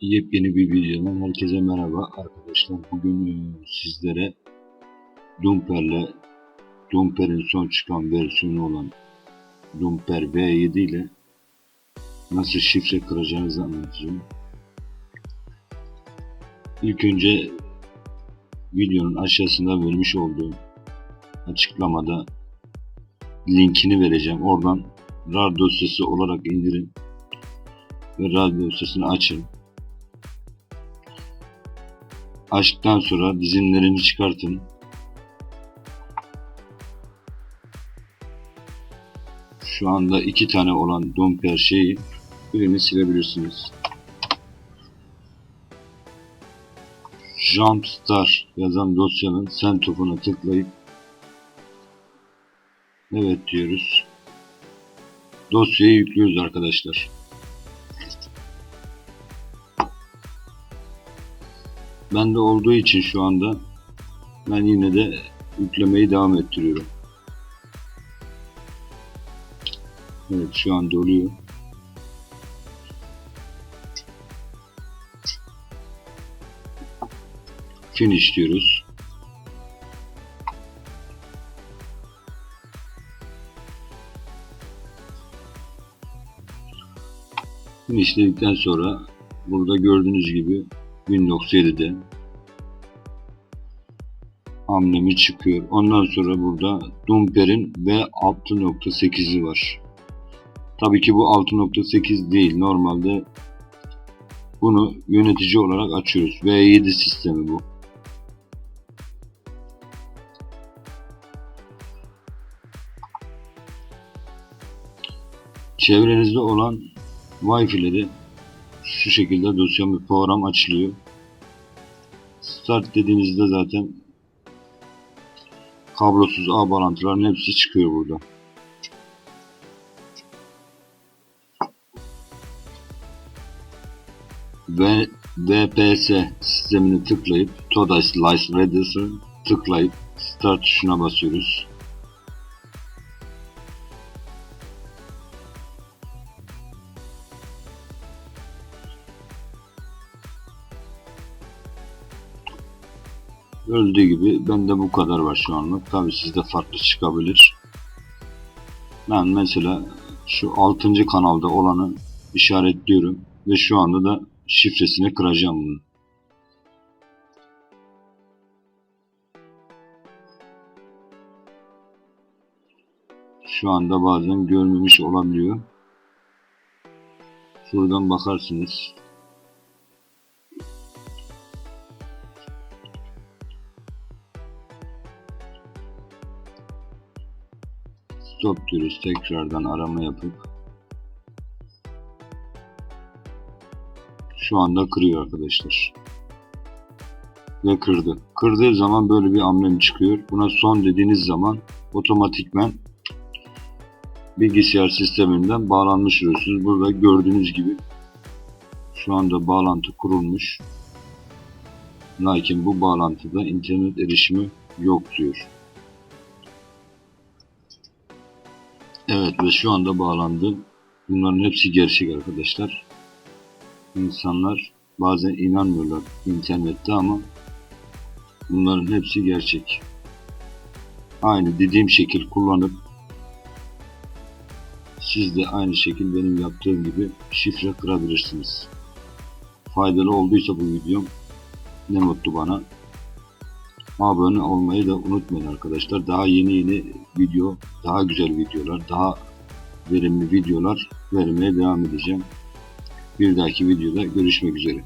Yepyeni bir videodan herkese merhaba arkadaşlar. Bugün e, sizlere Dumper'le Dumper'in son çıkan versiyonu olan Dumper V7 ile nasıl şifre kıracağınızı anlatacağım. İlk önce videonun aşağısında vermiş olduğum açıklamada linkini vereceğim. Oradan RAR dosyası olarak indirin ve RAR dosyasını açın. Açtıktan sonra dizinlerini çıkartın. Şu anda iki tane olan Domper şeyi birini silebilirsiniz. Jumpstar yazan dosyanın sen topuna tıklayıp evet diyoruz. Dosyayı yüklüyoruz arkadaşlar. Bende olduğu için şu anda ben yine de yüklemeyi devam ettiriyorum. Evet şu anda oluyor. Finish diyoruz. Finish dedikten sonra burada gördüğünüz gibi Windows 7'de hamlemi çıkıyor. Ondan sonra burada Dumper'in V6.8'i var. Tabii ki bu 6.8 değil. Normalde bunu yönetici olarak açıyoruz. V7 sistemi bu. Çevrenizde olan Wi-Fi'leri şu şekilde dosya bir program açılıyor. Start dediğinizde zaten kablosuz ağ bağlantıların hepsi çıkıyor burada. Ve VPS sistemini tıklayıp Toda Slice Reducer tıklayıp Start tuşuna basıyoruz. Öldüğü gibi bende bu kadar var şu anlık. Tabi sizde farklı çıkabilir. Ben mesela şu 6. kanalda olanı işaretliyorum ve şu anda da şifresini kıracağım bunu. Şu anda bazen görmemiş olabiliyor. Şuradan bakarsınız. Stop diyoruz. Tekrardan arama yapıp şu anda kırıyor arkadaşlar. Ve kırdı. Kırdığı zaman böyle bir amblem çıkıyor. Buna son dediğiniz zaman otomatikmen bilgisayar sisteminden bağlanmış oluyorsunuz. Burada gördüğünüz gibi şu anda bağlantı kurulmuş. Lakin bu bağlantıda internet erişimi yok diyor. Evet ve şu anda bağlandı. Bunların hepsi gerçek arkadaşlar. İnsanlar bazen inanmıyorlar internette ama bunların hepsi gerçek. Aynı dediğim şekil kullanıp siz de aynı şekil benim yaptığım gibi şifre kırabilirsiniz. Faydalı olduysa bu videom ne mutlu bana. Abone olmayı da unutmayın arkadaşlar. Daha yeni yeni video, daha güzel videolar, daha verimli videolar vermeye devam edeceğim. Bir dahaki videoda görüşmek üzere.